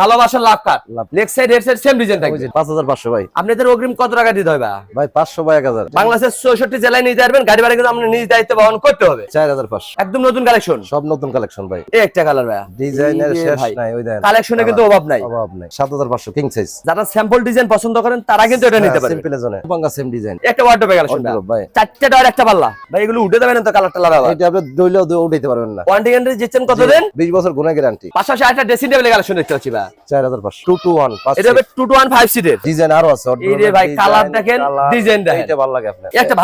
ভালোবাসার love. Side head side same design থাকবে। পাঁচ হাজার পাঁচশো ভাই। আপনাদের অগ্রিম কত টাকা দিতে হবে ভাই? পাঁচশো বা এক হাজার। বাংলাদেশের চৌষট্টি জেলায় নিতে পারবেন গাড়ি ভাড়া কিন্তু নিজ দায়িত্ব বহন করতে হবে। চার হাজার পাঁচশো। একদম নতুন কালেকশন সব নতুন কালেকশন ভাই। এই একটা কালার ভাইয়া। ডিজাইনের শেষ নাই ওই কালেকশনে কিন্তু অভাব নাই। অভাব নাই। সাত হাজার পাঁচশো কিং সাইজ যারা স্যাম্পল ডিজাইন পছন্দ করেন তারা কিন্তু এটা নিতে পারবে। সিম্পল জোনে বাঙ্গা সেম ডিজাইন একটা ওয়ার্ডরোবে কালেকশন ভাই। চারটে ডয়ার একটা পাল্লা। ভাই এগুলো উঠে দেবেন তো কালারটা লাগাবো এটা আপনি দইলেও উঠাইতে পারবেন না। ওয়ারেন্টি গ্যারান্টি দিচ্ছেন কত দিন বিশ বছর গুণে গ্যারান্টি পাশাপাশি একটা ড্রেসিং টেবিল কালেকশন দেখতে পাচ্ছি ভাই। এটা সিটের ডিজাইন আরও আছে এই ভাই, দেখেন, দেখেন। এটা ভালো লাগে আপনার। একটা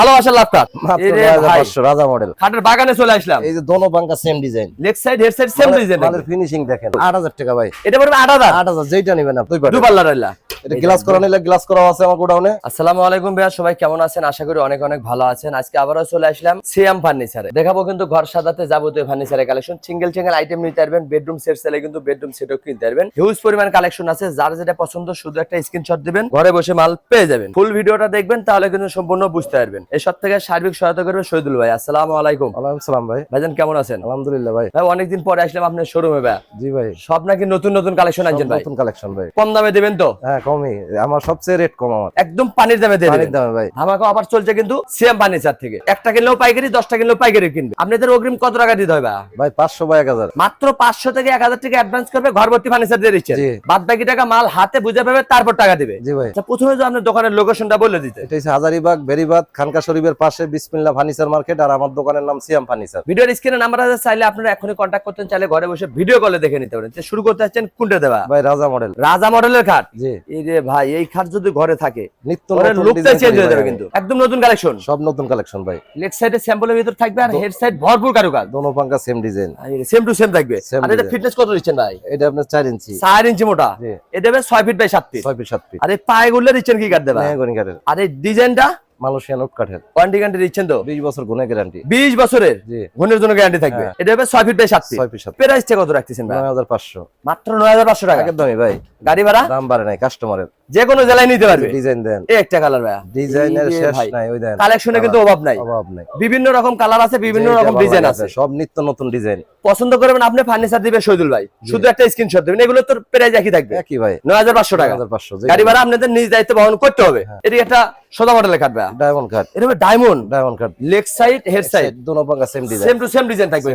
মাত্র রাজা মডেল খাটের বাগানে চলে আসলাম। এই যে দোনো বাঙ্গা same design leg side head side same design মালের ফিনিশিং দেখেন। আট হাজার টাকা ভাই। এটা পড়বে আট হাজার। আট হাজার যেটা নিবেন না দুই পাল্লা রইলা। এটা গ্লাস করা নিলে গ্লাস করা আছে আমার গোডাউনে। আসসালামু আলাইকুম ভাইয়া সবাই কেমন আছেন? আশা করি অনেক অনেক ভালো আছেন। আজকে আবারও চলে আসলাম সিএম ফার্নিচারে। দেখাবো কিন্তু ঘর সাজাতে যাবতীয় ফার্নিচারের কালেকশন সিঙ্গেল সিঙ্গেল আইটেম নিতে পারবেন বেডরুম সেট সেলে কিন্তু বেডরুম সেটও কিনতে পারবেন। হিউজ পরিমাণ কালেকশন আছে যার যেটা পছন্দ শুধু একটা স্ক্রিনশট দিবেন ঘরে বসে মাল পেয়ে যাবেন। ফুল ভিডিওটা দেখবেন তাহলে কিন্তু সম্পূর্ণ বুঝতে পারবেন। এই সব থেকে সার্বিক সহায়তা করবে শহীদুল ভাই। আসসালামু আলাইকুম। ওয়ালাইকুম সালাম ভাই। ভাইজান কেমন আছেন? আলহামদুলিল্লাহ ভাই। ভাই অনেকদিন পরে আসলাম আপনার শোরুমে ভাই জি ভাই। সব নাকি নতুন নতুন কালেকশন আনছেন ভাই? নতুন কালেকশন ভাই। কম দামে দিবেন তো? হ্যাঁ কমই আমার সবচেয়ে রেট কম আমার। একদম পানির দামে পানির দামে ভাই। ধামাকা অফার চলছে কিন্তু ফার্নিচার থেকে। একটা কিনলেও পাইকারি দশটা কিনলেও পাইকারি কিনবে। আপনাদের অগ্রিম কত টাকা দিতে হবে ভাই? পাঁচশো বা এক হাজার। মাত্র পাঁচশো থেকে এক হাজার টাকা অ্যাডভান্স করবে ঘর ভর্তি ফার্নিচার দিয়ে দিচ্ছে। বাদ বাকি টাকা মাল হাতে বুঝে পাবে তারপর টাকা দিবে। জি ভাই। আচ্ছা প্রথমে আপনার দোকানের লোকেশনটা বলে দিতে। এটা হচ্ছে হাজারিবাগ বেরিবাদ খানকা শরীফের পাশে বিসমিল্লা ফার্নিচার মার্কেট আর আমার দোকানের নাম সিয়াম ফার্নিচার ভিডিওর স্ক্রিনে নাম্বার আছে চাইলে আপনারা এখনই কন্ট্যাক্ট করতেন চাইলে ঘরে বসে ভিডিও কলে দেখে নিতে পারেন। শুরু করতে যাচ্ছেন কোনটা দেওয়া। ভাই রাজা মডেল রাজা মডেলের খাট। জি। এই ভাই এই খাট যদি ঘরে থাকে নিত্য ঘরের নতুন লুকটাই design চেঞ্জ হয়ে যাবে কিন্তু। একদম নতুন কালেকশন সব নতুন কালেকশন ভাই। লেগ সাইডে স্যাম্পলের ভিতর থাকবে আর হেড সাইড ভরপুর কারুকাজ। দোনো পাঙ্কা same design same to same থাকবে। আর এটা ফিটনেস কত দিচ্ছেন ভাই? এটা আপনার চার ইঞ্চি। চার ইঞ্চি মোটা। এটা হবে ছয় ফিট বাই সাত ফিট আরে ফিট সাত ফিট আর এই পায়ে গুলো দিচ্ছেন কি কাট দেবা আর এই ডিজাইনটা মালয়েশিয়ান উট কাঠের ওয়ারেন্টি গ্যারান্টি দিচ্ছেন তো? বিশ বছর গুণে গ্যারান্টি বিশ বছরের? জি। গুণের জন্য গ্যারান্টি থাকবে? হ্যাঁ। এটা হবে ছয় ফিট বাই সাত ফিট ছয় ফিট প্রাইসটা কত রাখতেছেন ভাই? হাজার পাঁচশো। মাত্র নয় হাজার পাঁচশো টাকা। একদমই ভাই। গাড়ি ভাড়া? দাম বাড়ে নাই কাস্টমারের যে কোনো জেলায় নিতে পারবে। ডিজাইন দেন। এই একটা কালার ভাই ডিজাইনের শেষ নাই ওই দেন। কালেকশনে কিন্তু অভাব নাই। অভাব নাই। বিভিন্ন রকম কালার আছে বিভিন্ন রকম ডিজাইন আছে। সব নিত্য নতুন ডিজাইন পছন্দ করবেন আপনি ফার্নিচার দিবে শহীদুল ভাই। শুধু একটা স্ক্রিনশট দেবেন এগুলো প্রাইস একই থাকবে। একই ভাই। নয় হাজার পাঁচশো টাকা। হাজার পাঁচশো গাড়ি ভাড়া আপনাদের নিজ দায়িত্ব বহন করতে হবে। হ্যাঁ। এটি একটা সোজা মডেলের কাটবে ডায়মন্ড কাট এটা হবে diamond diamond cut leg side head side দোনো পাঙ্কা same design same to same design থাকবে।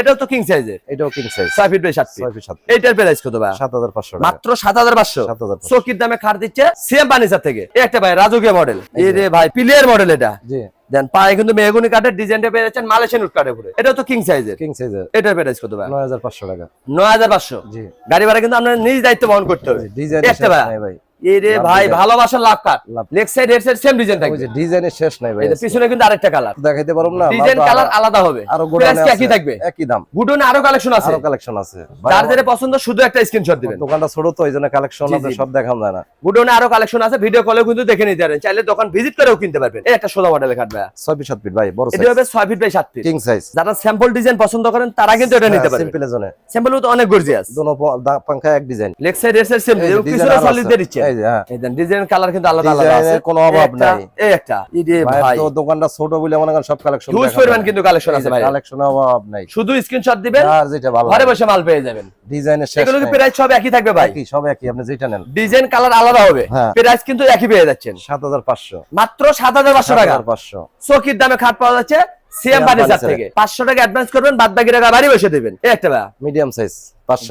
এটাও তো কিং সাইজের এটাও কিং সাইজ ছয় ফিট বাই সাত ফিট ছয় ফিট সাত এইটার প্রাইস কত ভাই সাত হাজার পাঁচশো টাকা। মাত্র সাত হাজার পাঁচশো। সাত হাজার পাঁচশো। চকির দামে খাট দিচ্ছে সেম ফার্নিচার থেকে। একটা ভাই রাজকীয় মডেল এই রে ভাই প্লেয়ার মডেল এটা। দেন পায়ে কিন্তু মেহগুনি কাঠের ডিজাইনটা পেয়ে যাচ্ছেন মালয়েশিয়ান উড কাঠের উপরে। এটাও তো কিং সাইজের কিং সাইজের এটার প্রাইস কত ভাই? নয় হাজার পাঁচশো টাকা। নয় হাজার পাঁচশো। জি। গাড়ি ভাড়া কিন্তু আপনার নিজ দায়িত্ব বহন করতে হবে। ডিজাইন একটা ভাই। নাই ভাই রে লাভ ভাই cut leg side head side same design থাকবে। ডিজাইনের শেষ নাই ভাই এটা পিছনে কিন্তু আরেকটা কালার দেখাইতে পারব না? ডিজাইন কালার আলাদা হবে। আরও গোডাউনে একই থাকবে? একই দাম। গুডনে আরও কালেকশন আছে। আরও কালেকশন আছে। ভাই, যার যেটা পছন্দ শুধু একটা স্ক্রিনশট দিবেন। দোকানটা ছোট তো এই জন্য কালেকশন আছে সব যায় না। গুডনে আরও কালেকশন আছে ভিডিও কলেও কিন্তু দেখে নিতে পারেন। চাইলে দোকান ভিজিট করেও কিনতে পারবেন। এই একটা সোজা মডেলের কাটবে ছয় ফিট সাত ফিট ভাই বড় এটা হবে ছয় ফিট বাই সাত ফিট কিং সাইজ যারা স্যাম্পল ডিজাইন পছন্দ করেন তারা কিন্তু এটা নিতে পারবে। সিম্পল জোনে স্যাম্পল তো অনেক গর্জিয়াস দোনো পাঙ্খা এক ডিজাইন লেগ সাইড এর সাইড সেম এই ডিজাইন পিছনে সলিড দিয়ে দিচ্ছে এই যে, হ্যাঁ। এই দেন ডিজাইন কালার কিন্তু আলাদা আলাদা আছে। কোনো অভাব নাই। এই একটা এই ভাই ভাই। তো দোকানটা ছোট বলে মনে করেন সব কালেকশন হিউজ পরিমাণ কিন্তু কালেকশন আছে ভাই। কালেকশন অভাব নাই। শুধু স্ক্রিনশট দিবেন আর যেটা ভালো ঘরে বসে মাল পেয়ে যাবেন। ডিজাইনের শেষ এগুলো কি প্রাইস সব একই থাকবে ভাই? একই সব একই আপনি যেটা নেন। ডিজাইন কালার আলাদা হবে। হ্যাঁ। প্রাইস কিন্তু একই পেয়ে যাচ্ছেন। সাত হাজার পাঁচশো। মাত্র সাত হাজার পাঁচশো টাকা। পাঁচশো। চকির দামে খাট পাওয়া যাচ্ছে। সিএম ফার্নিচার থেকে। পাঁচশো টাকা অ্যাডভান্স করবেন বাদ বাকি টাকা বাড়ি বসে দেবেন। এই একটা ভাই মিডিয়াম সাইজ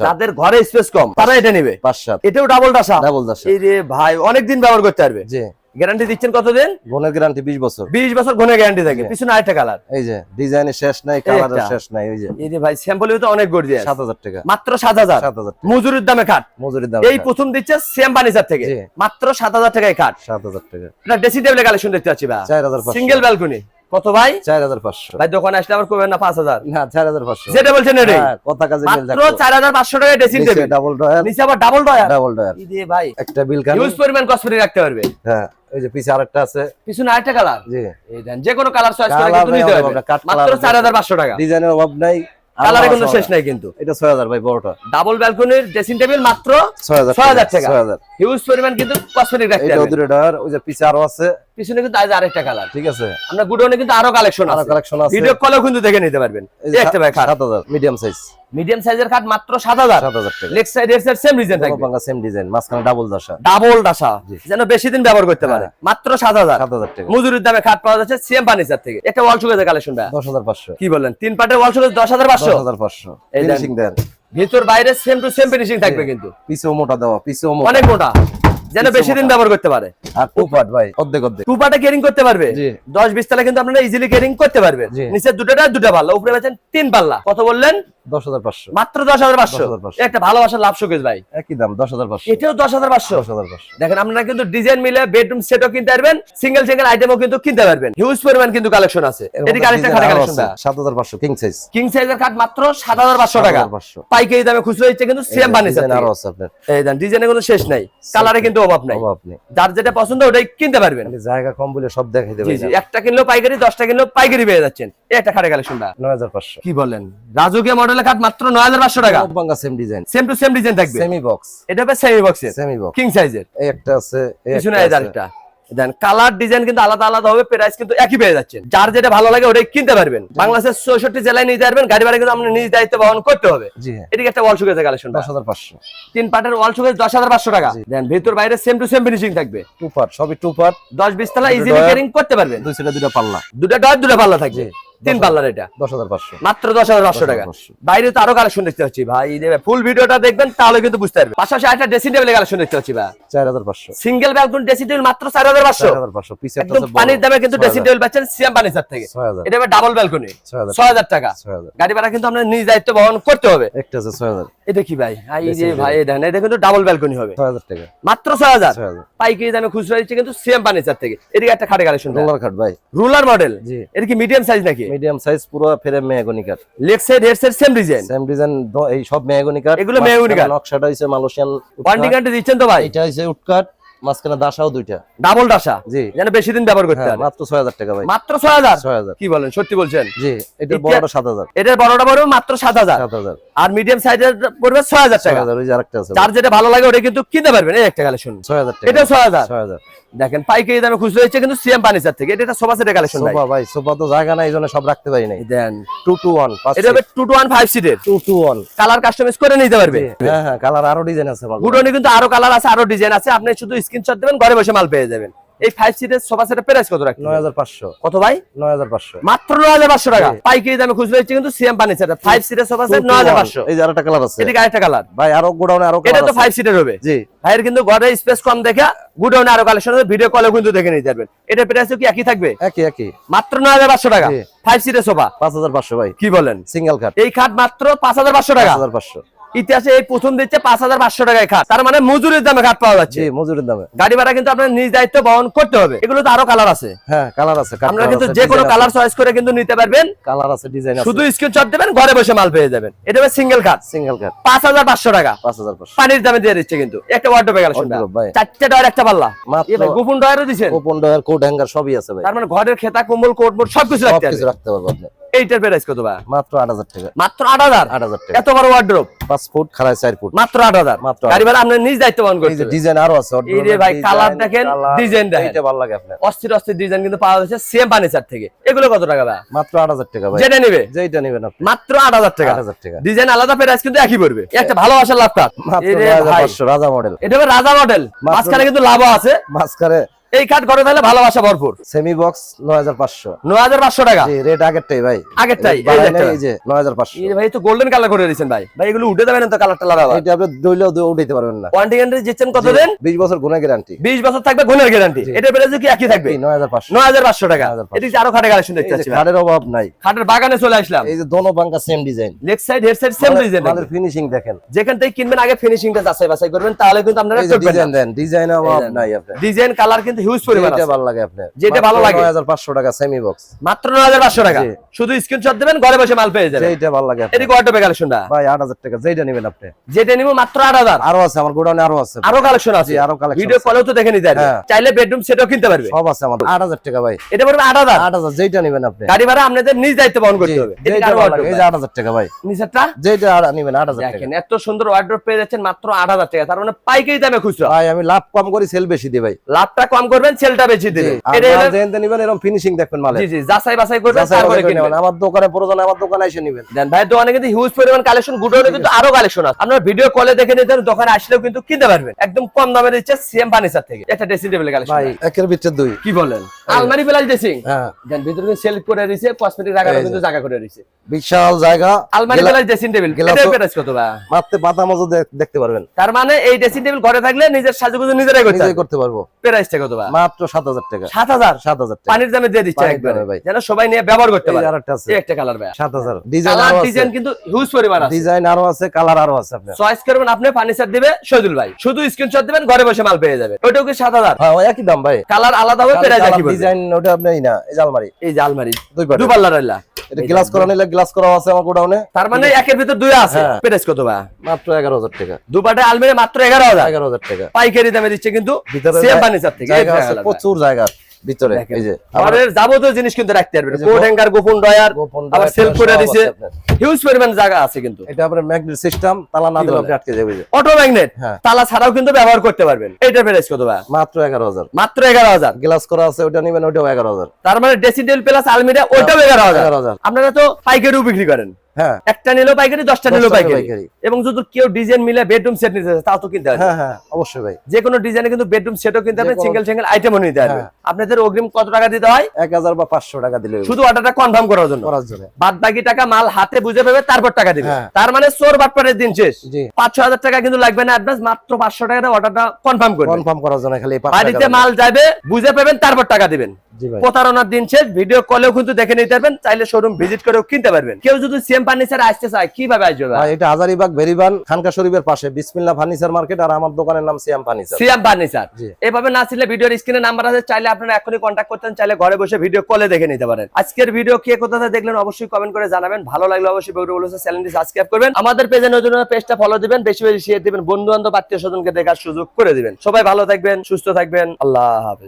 যাদের ঘরে স্পেস কম তারা এটা নেবে। পাঁচ সাত। এটাও ডাবল ডাবল দাস এই রে ভাই অনেকদিন ব্যবহার করতে পারবে। জি। গ্যারান্টি দিচ্ছেন কতদিন? গ্যারান্টি বিশ বছর। বিশ বছর ঘনে গ্যারান্টি থাকে। পিছনে আরেকটা কালার এই যে ডিজাইনের শেষ নাই কালারের শেষ নাই ওই যে। এই যে ভাই স্যাম্পল তো অনেক গর্জিয়াস। সাত হাজার টাকা। মাত্র সাত হাজার। সাত হাজার টাকা। মজুরির দামে খাট। মজুরির দাম এই প্রথম দিচ্ছে সেম ফার্নিচার থেকে। মাত্র সাত হাজার টাকায় খাট। সাত হাজার টাকা। এটা ড্রেসিং টেবিলের কালেকশন দেখতে পাচ্ছি ভাই। চার হাজার পাঁচশো। সিঙ্গেল ব্যালকনি কত ভাই? চার হাজার পাঁচশো। ভাই দোকানে আসলে আবার করবেন না পাঁচ হাজার? না চার হাজার পাঁচশো। যেটা বলছেন হ্যাঁ, কথা কাজে মিল মাত্র ড্রেসিং টেবিল ডাবল ডয়ার নিচে আবার ডাবল ডয়ার ডাবল ডয়ার ভাই। একটা বিল কান হিউজ পরিমাণ কসমেটিক রাখতে পারবে। হ্যাঁ ওই যে পিছে আরেকটা আছে। পিছনে আরেকটা কালার জি। এই দেন যে কোনো কালার চয়েস করে কিন্তু নিতে পারবে। মাত্র colour চার হাজার পাঁচশো টাকা। ডিজাইনের অভাব নাই। কালারে কোনো শেষ নাই কিন্তু। এটা ছয় হাজার ভাই বড়টা। ডাবল ব্যালকনির ড্রেসিং টেবিল মাত্র টাকা। হিউজ পরিমাণ কিন্তু কসমেটিক রাখতে এটা পারবে। ডয়ার ওই যে পিছে আরও আছে। পিছনে কিন্তু আজ আরেকটা কালার ঠিক আছে। আপনার গুডাউনে কিন্তু আরও কালেকশন আছে। কালেকশন আছে। ভিডিও কলেও কিন্তু দেখে নিতে পারবেন। একটা ভাই খাট। সাত হাজার মিডিয়াম সাইজ মিডিয়াম সাইজের খাট মাত্র সাত হাজার। সাত হাজার টাকা। লেগ সাইড এর সেম ডিজাইন থাকবে। পাঙ্গা সেম ডিজাইন মাঝখানে ডাবল দশা ডাবল জি। যেন বেশি দিন ব্যবহার করতে পারে। হ্যাঁ। মাত্র সাত হাজার। সাত হাজার টাকা। মজুরির দামে খাট পাওয়া যাচ্ছে সিএম ফার্নিচার থেকে। একটা ওয়াল সুগেজের কালেকশন ভাই দশ হাজার পাঁচশো। কি বললেন তিন পাটের ওয়াল সুগেজ দশ হাজার দশ পাঁচশো হাজার পাঁচশো। এই ফিনিশিং দেন। ভিতর বাইরে সেম টু সেম ফিনিশিং থাকবে কিন্তু। পিছেও মোটা দেওয়া পিছেও মোটা। অনেক মোটা। যেন বেশি দিন ব্যবহার করতে পারে। আর টু পার্ট ভাই অর্ধেক অর্ধেক। টু পার্টে কেরিং করতে পারবে। দশ বিশ তালা কিন্তু আপনারা ইজিলি কেরিং করতে পারবেন। জি। নিচে দুটোটা দুটা পাল্লা উপরে পাচ্ছেন তিন পাল্লা। কত বললেন? দশ হাজার পাঁচশো। মাত্র দশ হাজার পাঁচশো। একটা ভালোবাসার লাভ শোকেস ভাই। একই দাম দশ হাজার পাঁচশো। এটাও দশ হাজার পাঁচশো। দশ হাজার পাঁচশো। দেখেন আপনারা কিন্তু ডিজাইন মিলে বেডরুম সেটও কিনতে পারবেন সিঙ্গেল সিঙ্গেল আইটেমও কিন্তু কিনতে পারবেন। হিউজ পরিমাণ কিন্তু কালেকশন আছে। এদিকে আরেকটা খাটে কালেকশন সাত হাজার পাঁচশো কিং সাইজ কিং সাইজের খাট মাত্র সাত হাজার পাঁচশো টাকা। পাইকারি দামে খুচরো হচ্ছে কিন্তু সেম ফার্নিচার আরও আছে আপনার। এই দেন ডিজাইনের কোনো শেষ নাই। কালারে কিন্তু অভাব নাই। অভাব নেই। যার যেটা পছন্দ ওটাই কিনতে পারবেন। জায়গা কম বলে সব দেখাই দেবে জি একটা কিনলো পাইকারি দশটা কিনলো পাইকারি পেয়ে যাচ্ছেন। এটা একটা খাটে কালেকশনটা হাজার পাঁচশো। কি বলেন? রাজুকে মডেলের খাট মাত্র নয় হাজার পাঁচশো টাকা। Bangla same design same to same design থাকবে। সেমি বক্স এটা হবে সেমি বক্সের সেমি বক্স কিং সাইজের এই একটা আছে এই পিছনে। আরেকটা দেন কালার ডিজাইন কিন্তু আলাদা আলাদা হবে প্রাইস কিন্তু একই পেয়ে যাচ্ছেন যার যেটা ভালো লাগে ওটাই কিনতে পারবেন। বাংলাদেশের চৌষট্টি জেলায় নিয়ে যাবেন গাড়ি ভাড়া কিন্তু আপনার নিজ দায়িত্ব বহন করতে হবে। এদিকে একটা ওয়াল সুগেজের কালেকশন দশ হাজার পাঁচশো। তিন পার্টের ওয়াল সুগেজ দশ হাজার পাঁচশো টাকা। দেন ভিতর বাইরে সেম টু সেম ফিনিশিং থাকবে। টু পার্ট সবই টু পার্ট দশ বিশ তলা ইজিলি। ক্যারিং করতে পারবেন। দুই সেটা দুটো পাল্লা। দুটা ডট দুটা পাল্লা থাকবে। তিন পাল্লার এটা। দশ হাজার পাঁচশো। মাত্র দশ হাজার পাঁচশো টাকা। বাইরে তো আরও কালেকশন দেখতে পাচ্ছি ভাই। ফুল ভিডিওটা দেখবেন তাহলে কিন্তু বুঝতে পারবেন। পাশাপাশি একটা ড্রেসিং টেবিলের কালেকশন দেখতে পাচ্ছি ভাই। চার হাজার পাঁচশো। সিঙ্গেল ব্যালকন ড্রেসিং টেবিল মাত্র চার হাজার পাঁচশো। পাঁচশো। একদম পানির দামে কিন্তু ড্রেসিং টেবিল পাচ্ছেন ফার্নিচার থেকে। এটা ডাবল ব্যালকনি ছয় হাজার। টাকা। গাড়ি ভাড়া কিন্তু আপনার নিজ দায়িত্ব বহন করতে হবে। একটা আছে ছয় হাজার। এটা কি ভাই? এই যে ভাই দেখেন এটা কিন্তু ডাবল ব্যালকনি হবে। ছয় হাজার টাকা। মাত্র ছয় হাজার। পাইকারি দামে খুচরা দিচ্ছে কিন্তু সিএম ফার্নিচার থেকে। এদিকে একটা খাটে কালেকশন রোলার খাট ভাই। রুলার মডেল এটা কি মিডিয়াম সাইজ নাকি? মিডিয়াম সাইজ পুরো ফেরে মেহগনি কাঠ। Leg side head side same design same design এই সব মেহগনি কাঠ। এগুলো মেহগনি কাঠ। নকশাটা হইছে মালয়েশিয়ান পান্ডিকান্টে দিচ্ছেন তো ভাই? এটা হইছে উটকাট। মাঝখানে দুইটা। ডাবল ডাসা জি। যেন বেশি দিন ব্যবহার করতে হ্যাঁ পারে মাত্র টাকা ভাই। মাত্র কি বলেন সত্যি বলছেন? জি এটা এটা- বড়টা সাত হাজার। এটার বড়টা বড় মাত্র সাত হাজার। সাত হাজার। আর মিডিয়াম সাইজের পড়বে ছয় হাজার ছয় টাকা। হাজার ওই যে আরেকটা আছে। যার যেটা ভালো লাগে ওটা কিন্তু কিনতে পারবেন। এই একটা কালেকশন ছয় হাজার টাকা। হাজার। দেখেন পাইকারি দামে খুচরো হচ্ছে কিন্তু সিএম ফার্নিচার থেকে। এটা সোফা সেটের কালেকশন ভাই সোফা ভাই। সোফা তো জায়গা নাই সব রাখতে পারি নাই। দেন। টু টু ওয়ান এটা হবে টু টু ওয়ান ফাইভ সিটের two two one colour customise করে নিতে পারবে। হ্যাঁ হ্যাঁ কালার আরও ডিজাইন আছে আমার গুডনে কিন্তু আরও কালার আছে আরও ডিজাইন আছে। আপনি শুধু স্ক্রিনশট দেবেন ঘরে বসে মাল পেয়ে যাবেন। এই ফাইভ সিটের সোফা সেটের প্রাইস কত নয় হাজার পাঁচশো। কত ভাই? নয় হাজার পাঁচশো। মাত্র নয় হাজার পাঁচশো টাকা। পাইকারি দামে খুচরো হচ্ছে কিন্তু সিএম ফার্নিচার ফাইভ সিটের সোফা সেট নয় হাজার পাঁচশো। এই যে আরেকটা কালার আছে। এদিকে আরেকটা কালার ভাই আরও গোডাউনে আরও এটা তো ফাইভ সিটের হবে। জি। ভাইয়ের কিন্তু ঘরে স্পেস কম দেখে গুডাউনে আরও কালেকশন হবে ভিডিও কলেও কিন্তু দেখে নিতে পারবেন। এটা প্রাইস কি একই থাকবে? একই একই। মাত্র নয় হাজার পাঁচশো টাকা। ফাইভ সিটের সোফা পাঁচ হাজার পাঁচশো ভাই। কি বলেন? সিঙ্গেল কাট এই খাট মাত্র পাঁচ হাজার পাঁচশো পাঁচ টাকা হাজার পাঁচশো। ইতিহাসে এই প্রথম দিচ্ছে পাঁচ হাজার পাঁচশো টাকায় খাট। তার মানে মজুরির দামে খাট পাওয়া যাচ্ছে। মজুরির দামে। গাড়ি ভাড়া কিন্তু আপনার নিজ দায়িত্ব বহন করতে হবে। এগুলো তো আরও কালার আছে। হ্যাঁ কালার আছে আপনারা কিন্তু যে কোনো কালার চয়েস করে কিন্তু নিতে পারবেন। কালার আছে ডিজাইন আছে। শুধু স্ক্রিনশট দেবেন ঘরে বসে মাল পেয়ে যাবেন। এটা হবে সিঙ্গেল খাট সিঙ্গেল কাট পাঁচ হাজার পাঁচশো টাকা। পাঁচ হাজার পাঁচশো। পানির দামে দিয়ে দিচ্ছে কিন্তু। একটা ওয়ার্ডরোবে গেল ভাই। চারটে ডয়ার একটা পাল্লা। গোপন ডয়ারও দিচ্ছেন ওপন ডয়ার কোট হ্যাঙ্গার সবই আছে ভাই। তার মানে ঘরের খেতা কম্বল কোট মোট সবকিছু রাখতে সবকিছু এইটার প্রাইস কত ভাই? মাত্র আট হাজার টাকা। মাত্র আট হাজার? টাকা। এত বড় ওয়ার্ড্রোপ পাঁচ ফুট ফুট। মাত্র আট হাজার? মাত্র গাড়ি ভাড়া আপনার নিজ দায়িত্ব করতে ডিজাইন আরও আছে এই রে ভাই, colour দেখেন, design দেখেন। এইটা ভালো লাগে আপনার। অস্থির অস্থির ডিজাইন কিন্তু পাওয়া যাচ্ছে সেম ফার্নিচার থেকে। এগুলো কত টাকা ভাই? মাত্র আট হাজার টাকা ভাই। যেটা নিবে? যেইটা নেবেন আপনি। মাত্র আট হাজার টাকা। আট হাজার টাকা। ডিজাইন আলাদা প্রাইস কিন্তু একই পড়বে। একটা ভালোবাসার ল্যাপটপ মাত্র এই রে নয় হাজার ভাই, পাঁচশো রাজা মডেল এটা রাজা মডেল মাঝখানে কিন্তু লাভ আছে। মাঝখানে এই কাঠ ঘরে তাহলে ভালোবাসা ভরপুর? সেমি বক্স নয় হাজার পাঁচশো। নয় হাজার পাঁচশো টাকা? জি রেট আগেরটাই ভাই। আগেরটাই, এই যে এই ভাই তো গোল্ডেন কালার করে দিয়েছেন ভাই। ভাই এগুলো উঠে তো কালারটা লাগাবো এটা আপনি দইলেও দই উঠাইতে পারবেন না। ওয়ারেন্টি গ্যারান্টি দিচ্ছেন বিশ বছর গুণে গ্যারান্টি বিশ বছর থাকবে গুণের গ্যারান্টি এটা প্রাইস কি একই থাকবে? নয় হাজার পাঁচশো। নয় হাজার পাঁচশো টাকা। 9,500 এদিকে আরও খাটে কালেকশন দেখতে পাচ্ছি খাটের অভাব নাই। খাটের বাগানে চলে আসলাম। এই যে দোনো বাঙ্কা same design leg side head side same design মালের ফিনিশিং দেখেন। যেখান থেকে কিনবেন আগে ফিনিশিংটা যাচাই বাছাই করবেন তাহলে কিন্তু আপনারা ডিজাইন দেন। ডিজাইন অভাব নাই ডিজাইন কালার কিন্তু হিউজ পরিমাণ যেটা। ভালো লাগে আপনার। যেটা ভালো লাগে। নয় হাজার পাঁচশো টাকা সেমি বক্স মাত্র নয় হাজার পাঁচশো টাকা। শুধু স্ক্রিনশট দেবেন ঘরে বসে মাল পেয়ে যাবেন। যেইটা ভালো লাগে কালেকশনটা ভাই আট হাজার টাকা যেইটা নেবেন আপনি। যেটা নিবো মাত্র আট হাজার। আরও আছে আমার গোডাউনে আরও আছে। আরও কালেকশন আছে। আরও collection ভিডিও। কলেও তো দেখে নিতে হ্যাঁ। চাইলে বেডরুম সেটও কিনতে পারবে। সব আছে আমাদের। আট হাজার টাকা ভাই। এটা পড়বে আট হাজার। আট হাজার যেইটা নেবেন আপনি। গাড়ি ভাড়া আপনাদের নিজ দায়িত্ব বহন করতে হবে। আট হাজার টাকা ভাই। নিচেরটা? আর নেবেন আট হাজার টাকা। দেখেন এত সুন্দর ওয়ার্ড্রপ পেয়ে যাচ্ছেন মাত্র আট হাজার টাকা। তার মানে পাইকারি দামে খুচরা। ভাই আমি লাভ কম করি সেল বেশি দিই ভাই। লাভটা কম করবেন সেলটা বেশি দিবেন এটা যেহেতু নিবেন এরকম ফিনিশিং দেখবেন মালে জি জি যাচাই বাছাই করবেন তারপরে কিনবেন। আমার দোকানে প্রয়োজন আমার দোকানে এসে নিবেন। দেন ভাইয়ের দোকানে কিন্তু হিউজ পরিমাণ কালেকশন গুড হলে কিন্তু আরও কালেকশন আছে। আপনার ভিডিও কলে দেখে নিতে দোকানে আসলেও কিন্তু কিনতে পারবেন। একদম কম দামে দিচ্ছে সিএম ফার্নিচার থেকে। একটা ড্রেসিং টেবিল কালেকশন ভাই একের ভিতরে দুই। কি বলেন? আলমারি প্লাস ড্রেসিং হ্যাঁ। দেন ভিতরে সেল করে দিয়েছে কসমেটিক রাখার কিন্তু জায়গা করে দিয়েছে বিশাল জায়গা। আলমারি প্লাস ড্রেসিং টেবিল এটার প্রাইস কত বা মাত্র পাতা মজো দেখ- দেখতে পারবেন। তার মানে এই ড্রেসিং টেবিল ঘরে থাকলে নিজের সাজুগুজু নিজেরাই করতে করতে পারব। প্রাইসটা কত বা মাত্র সাত হাজার টাকা। সাত হাজার? সাত হাজার টাকা। পানির দামে দিয়ে দিচ্ছে একবারে। ভাই। যেন সবাই নিয়ে ব্যবহার করতে পারে। আরেকটা আছে। একটা কালার ভাই সাত হাজার। ডিজাইন আরও আছে। ডিজাইন কিন্তু হিউজ পরিমাণ আছে। ডিজাইন আরও আছে কালার আরও আছে আপনার। চয়েস করবেন আপনি ফার্নিচার দিবে শহীদুল ভাই। শুধু স্ক্রিনশট দিবেন ঘরে বসে মাল পেয়ে যাবে। ওটাও কি সাত হাজার? হ্যাঁ একই দাম ভাই। কালার আলাদা হবে একই বলবে। ডিজাইন ওটা আপনি না এই যে আলমারি। এই যে আলমারি। দুই পার্টের। দু পাল্লা রইলা। এটা গ্লাস করা নিলে গ্লাস করা আছে আমার গোডাউনে তার মানে একের ভিতর দুই আছে। হ্যাঁ। প্রাইস কত বা মাত্র এগারো হাজার টাকা। দুপাটে আলমারি মাত্র এগারো হাজার। এগারো হাজার টাকা। পাইকারি দামে দিচ্ছে কিন্তু সেম ফার্নিচার থেকে। জায়গা আছে প্রচুর জায়গা ভিতরে এই যে আবার যাবতীয় জিনিস কিন্তু রাখতে পারবেন। এই যে কোড গো- হ্যাঙ্গার গোপন ডয়ার আবার ডয়ার করে সব দিছে। আছে আপনার। হিউজ পরিমাণ জায়গা আছে কিন্তু। এটা আপনার ম্যাগনেট সিস্টেম তালা না দিলে আপনি আটকে যাবে অটো ম্যাগনেট হ্যাঁ। তালা ছাড়াও কিন্তু ব্যবহার করতে পারবেন। এইটার প্রাইস কত বা মাত্র এগারো হাজার। মাত্র এগারো হাজার। গ্লাস করা আছে ওটা নিবেন ওটাও এগারো হাজার। তার মানে ড্রেসিং টেবিল প্লাস আলমিরা হাজার। আপনারা তো পাইকারিও বিক্রি করেন। হ্যাঁ। একটা নিলেও পাইকারি দশটা নিলেও পাইকারি। এবং যদি কেউ ডিজাইন মিলে বেডরুম সেট নিতে চায়, তাও তো কিনতে হবে হ্যাঁ হ্যাঁ অবশ্যই ভাই। যে কোনো ডিজাইনে কিন্তু বেডরুম সেটও কিনতে হবে সিঙ্গেল সিঙ্গেল আইটেমও নিতে হবে। আপনাদের অগ্রিম কত টাকা দিতে হয়? এক হাজার বা পাঁচশো টাকা দিলে শুধু অর্ডারটা কনফার্ম করার জন্য। করার জন্য। বাদ বাকি টাকা মাল হাতে বুঝে পাবে তারপর টাকা দিবে। তার মানে চোর বাটপারের দিন শেষ। পাঁচ ছ হাজার টাকা কিন্তু লাগবে না অ্যাডভান্স মাত্র পাঁচশো টাকা অর্ডারটা কনফার্ম করবে। কনফার্ম করার জন্য খালি বাড়িতে মাল যাবে বুঝে পাবেন তারপর টাকা দিবেন। প্রতারণার দিন শেষ ভিডিও কলেও কিন্তু দেখে নিতে পারবেন চাইলে শোরুম ভিজিট করেও কিনতে পারবেন। কেউ যদি সিএম ফার্নিচার আসতে চায় কীভাবে আসবে ভাই? এটা হাজারিবাগ ভেরিবান খানকা শরীফের পাশে। বিসমিল্লাহ ফার্নিচার মার্কেট আর আমার দোকানের নাম সিয়াম ফার্নিচার। CM furniture. এভাবে না ছিল ভিডিওর স্ক্রিনে নাম্বার আছে চাইলে আপনারা এখনই কন্ট্যাক্ট করতেন চাইলে ঘরে বসে ভিডিও কলে দেখে নিতে পারেন। আজকের ভিডিও কে কোথা থেকে দেখলেন অবশ্যই কমেন্ট করে জানাবেন। ভালো লাগলে অবশ্যই বলেছে চ্যানেলটি সাবস্ক্রাইব করবেন। আমাদের পেজে নতুন পেজটা ফলো দিবেন বেশি বেশি শেয়ার দিবেন। বন্ধু বান্ধব আত্মীয় স্বজনকে দেখার সুযোগ করে দিবেন। সবাই ভালো থাকবেন সুস্থ থাকবেন। আল্লাহ হাফেজ।